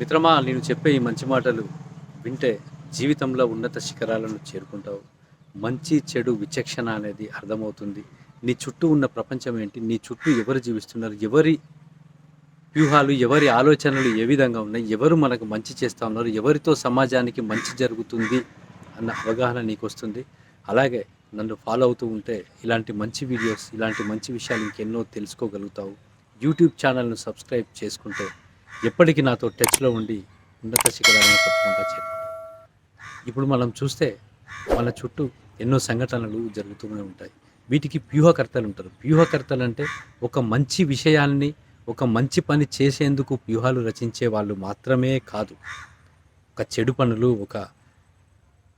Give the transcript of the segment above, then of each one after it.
మిత్రమా నేను చెప్పే ఈ మంచి మాటలు వింటే జీవితంలో ఉన్నత శిఖరాలను చేరుకుంటావు. మంచి చెడు విచక్షణ అనేది అర్థమవుతుంది. నీ చుట్టూ ఉన్న ప్రపంచం ఏంటి? నీ చుట్టూ ఎవరు జీవిస్తున్నారు? ఎవరి వ్యూహాలు ఎవరి ఆలోచనలు ఏ విధంగా ఉన్నాయి? ఎవరు మనకు మంచి చేస్తూ ఉన్నారు? ఎవరితో సమాజానికి మంచి జరుగుతుంది? అన్న అవగాహన నీకు వస్తుంది అలాగే నన్ను ఫాలో అవుతూ ఉంటే ఇలాంటి మంచి వీడియోస్ ఇలాంటి మంచి విషయాలు ఇంకెన్నో తెలుసుకోగలుగుతావు. యూట్యూబ్ ఛానల్ను సబ్స్క్రైబ్ చేసుకుంటే ఎప్పటికీ నాతో టచ్లో ఉండి ఉన్నత శిఖరాలను తప్పకుండా ఇప్పుడు మనం చూస్తే మన చుట్టూ ఎన్నో సంఘటనలు జరుగుతూనే ఉంటాయి. వీటికి వ్యూహకర్తలు ఉంటారు. వ్యూహకర్తలు అంటే ఒక మంచి విషయాన్ని ఒక మంచి పని చేసేందుకు వ్యూహాలు రచించే వాళ్ళు మాత్రమే కాదు. ఒక చెడు పనులు ఒక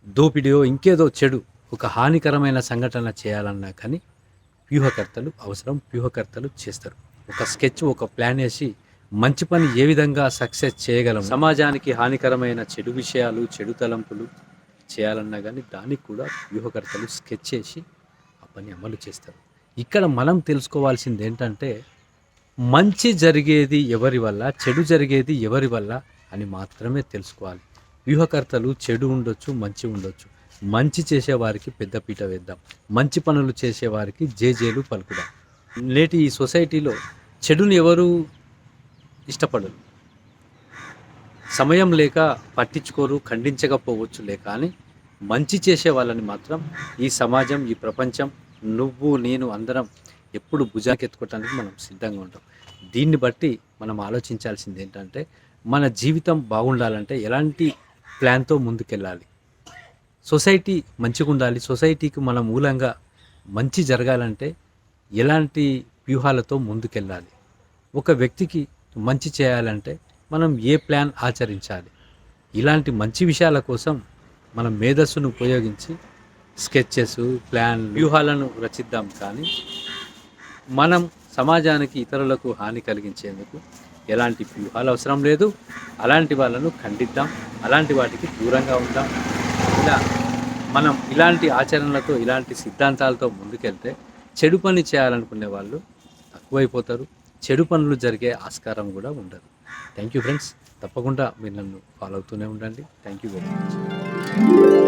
దోపిడియో ఇంకేదో చెడు ఒక హానికరమైన సంఘటన చేయాలన్నా కానీ వ్యూహకర్తలు అవసరం వ్యూహకర్తలు చేస్తారు. ఒక స్కెచ్ ఒక ప్లాన్ వేసి మంచి పని ఏ విధంగా సక్సెస్ చేయగలం సమాజానికి హానికరమైన చెడు విషయాలు చెడు తలంపులు చేయాలన్నా కానీ దానికి కూడా వ్యూహకర్తలు స్కెచ్ చేసి ఆ పని అమలు చేస్తారు. ఇక్కడ మనం తెలుసుకోవాల్సింది ఏంటంటే మంచి జరిగేది ఎవరి వల్ల చెడు జరిగేది ఎవరి వల్ల అని మాత్రమే తెలుసుకోవాలి. వ్యూహకర్తలు చెడు ఉండొచ్చు మంచి ఉండొచ్చు. మంచి చేసేవారికి పెద్దపీట వేద్దాం. మంచి పనులు చేసేవారికి జేజేలు పలుకుదాం. నేటి ఈ సొసైటీలో చెడుని ఎవరు ఇష్టపడరు. సమయం లేక పట్టించుకోరు ఖండించకపోవచ్చులే కానీ మంచి చేసే వాళ్ళని మాత్రం ఈ సమాజం ఈ ప్రపంచం నువ్వు నేను అందరం ఎప్పుడు భుజాకెత్తుకోవటానికి మనం సిద్ధంగా ఉంటాం. దీన్ని బట్టి మనం ఆలోచించాల్సింది ఏంటంటే మన జీవితం బాగుండాలంటే ఎలాంటి ప్లాన్తో ముందుకెళ్ళాలి. సొసైటీ మంచిగా ఉండాలి. సొసైటీకి మన మూలంగా మంచి జరగాలంటే ఎలాంటి వ్యూహాలతో ముందుకెళ్ళాలి. ఒక వ్యక్తికి మంచి చేయాలంటే మనం ఏ ప్లాన్ ఆచరించాలి? ఇలాంటి మంచి విషయాల కోసం మన మేధస్సును ఉపయోగించి స్కెచెస్ ప్లాన్ వ్యూహాలను రచిద్దాం కానీ మనం సమాజానికి ఇతరులకు హాని కలిగించేందుకు ఎలాంటి వ్యూహాలు అవసరం లేదు. అలాంటి వాళ్ళను ఖండిద్దాం. అలాంటి వాటికి దూరంగా ఉందాం. ఇలా మనం ఇలాంటి ఆచరణలతో ఇలాంటి సిద్ధాంతాలతో ముందుకెళ్తే చెడు పని చేయాలనుకునే వాళ్ళు తక్కువైపోతారు. చెడు పనులు జరిగే ఆస్కారం కూడా ఉండదు. థ్యాంక్ యూ ఫ్రెండ్స్ తప్పకుండా మీరు నన్ను ఫాలో అవుతూనే ఉండండి. Thank you very much